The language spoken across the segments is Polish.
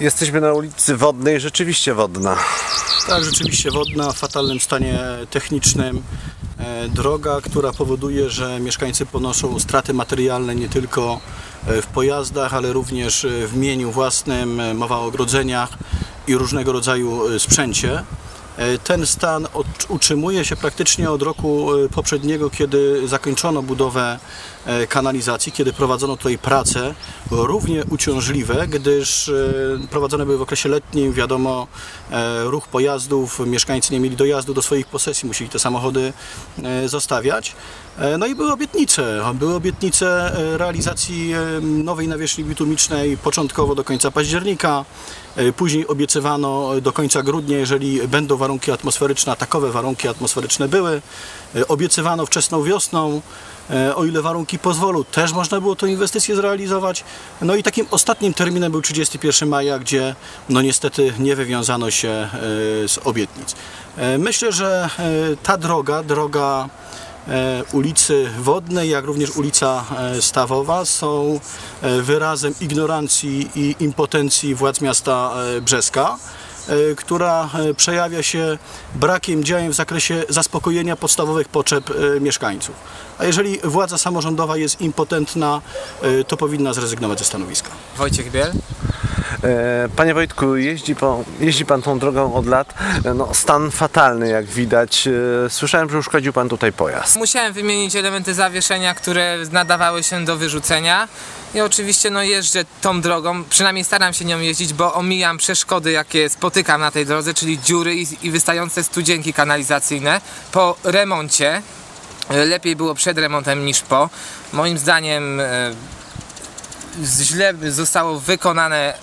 Jesteśmy na ulicy Wodnej, rzeczywiście wodna. Tak, rzeczywiście wodna w fatalnym stanie technicznym. E, Droga, która powoduje, że mieszkańcy ponoszą straty materialne nie tylko e, w pojazdach, ale również e, w mieniu własnym, mowa o ogrodzeniach i różnego rodzaju sprzęcie. E, Ten stan utrzymuje się praktycznie od roku e, poprzedniego, kiedy zakończono budowę e, kanalizacji, kiedy prowadzono tutaj prace równie uciążliwe, gdyż prowadzone były w okresie letnim, wiadomo, ruch pojazdów, mieszkańcy nie mieli dojazdu do swoich posesji, musieli te samochody zostawiać. E, No i były obietnice, były obietnice e, realizacji e, nowej nawierzchni bitumicznej początkowo do końca października, później obiecywano do końca grudnia, jeżeli będą warunki atmosferyczne, a takowe warunki atmosferyczne były. Obiecywano wczesną wiosną, o ile warunki pozwolą, też można było tę inwestycję zrealizować. No i takim ostatnim terminem był 31 maja, gdzie no niestety nie wywiązano się z obietnic. Myślę, że ta droga, droga ulicy Wodnej, jak również ulica e, Stawowa są e, wyrazem ignorancji i impotencji władz miasta e, Brzeska, e, która e, przejawia się brakiem działań w zakresie zaspokojenia podstawowych potrzeb e, mieszkańców. A jeżeli władza samorządowa jest impotentna, e, to powinna zrezygnować ze stanowiska. Wojciech Biel. E, Panie Wojtku, jeździ pan, jeździ pan tą drogą od lat. E, No, stan fatalny, jak widać. E, Słyszałem, że uszkodził pan tutaj pojazd. Musiałem wymienić elementy zawieszenia, które nadawały się do wyrzucenia. I oczywiście no jeżdżę tą drogą, przynajmniej staram się nią jeździć, bo omijam przeszkody, jakie spotykam na tej drodze, czyli dziury i, i wystające studzienki kanalizacyjne. Po remoncie, lepiej było przed remontem niż po. Moim zdaniem źle zostało wykonane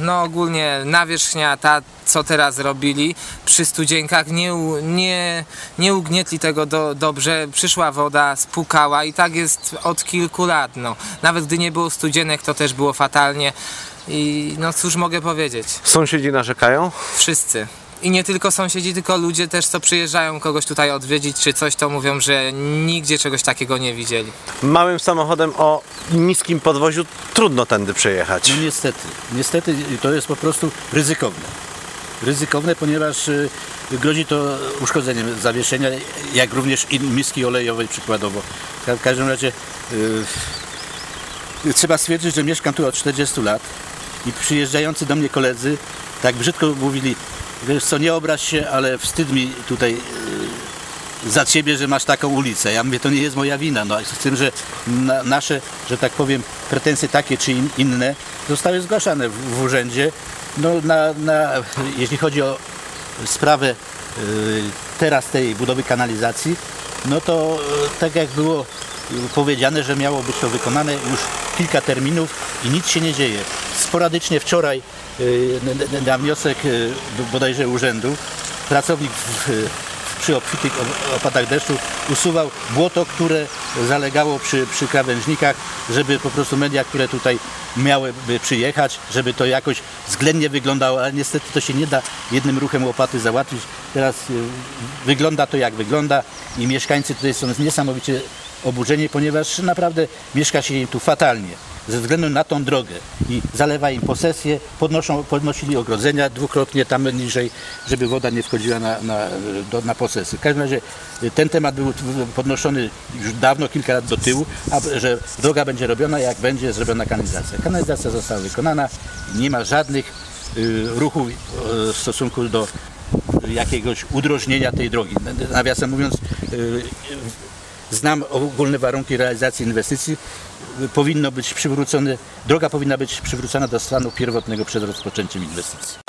no ogólnie nawierzchnia ta, co teraz robili przy studzienkach, nie, nie, nie ugnietli tego do, dobrze, przyszła woda, spukała i tak jest od kilku lat, no. Nawet gdy nie było studzienek, to też było fatalnie i no cóż mogę powiedzieć, Sąsiedzi narzekają? wszyscy. I nie tylko sąsiedzi, tylko ludzie też, co przyjeżdżają kogoś tutaj odwiedzić czy coś, to mówią, że nigdzie czegoś takiego nie widzieli. Małym samochodem o niskim podwoziu trudno tędy przejechać. No niestety, niestety to jest po prostu ryzykowne. Ryzykowne, ponieważ y, grozi to uszkodzeniem zawieszenia, jak również miski olejowej przykładowo. W ka- W każdym razie y, trzeba stwierdzić, że mieszkam tu od 40 lat i przyjeżdżający do mnie koledzy tak brzydko mówili, wiesz co, nie obraź się, ale wstyd mi tutaj y, za ciebie, że masz taką ulicę. Ja mówię, to nie jest moja wina. No, z tym, że na, nasze, że tak powiem, pretensje takie czy in, inne zostały zgłaszane w, w urzędzie. No, na, na, jeśli chodzi o sprawę y, teraz tej budowy kanalizacji, no to y, tak jak było y, powiedziane, że miało być to wykonane już kilka terminów i nic się nie dzieje. Sporadycznie wczoraj y, na- wniosek y, bodajże urzędu pracownik w, przy obfitych opadach deszczu usuwał błoto, które zalegało przy, przy krawężnikach, żeby po prostu media, które tutaj miałyby przyjechać, żeby to jakoś względnie wyglądało, ale niestety to się nie da jednym ruchem łopaty załatwić. Teraz y, wygląda to jak wygląda i mieszkańcy tutaj są niesamowicie oburzeni, ponieważ naprawdę mieszka się im tu fatalnie ze względu na tą drogę i zalewa im posesję, podnoszą, podnosili ogrodzenia dwukrotnie tam niżej, żeby woda nie wchodziła na, na, do, na posesję. W każdym razie y, ten temat był podnoszony już dawno, kilka lat do tyłu, a, że droga będzie robiona, jak będzie zrobiona kanalizacja. Kanalizacja została wykonana, nie ma żadnych y, ruchów y, w stosunku do jakiegoś udrożnienia tej drogi. Nawiasem mówiąc, y, znam ogólne warunki realizacji inwestycji. Powinno być przywrócone, droga powinna być przywrócona do stanu pierwotnego przed rozpoczęciem inwestycji.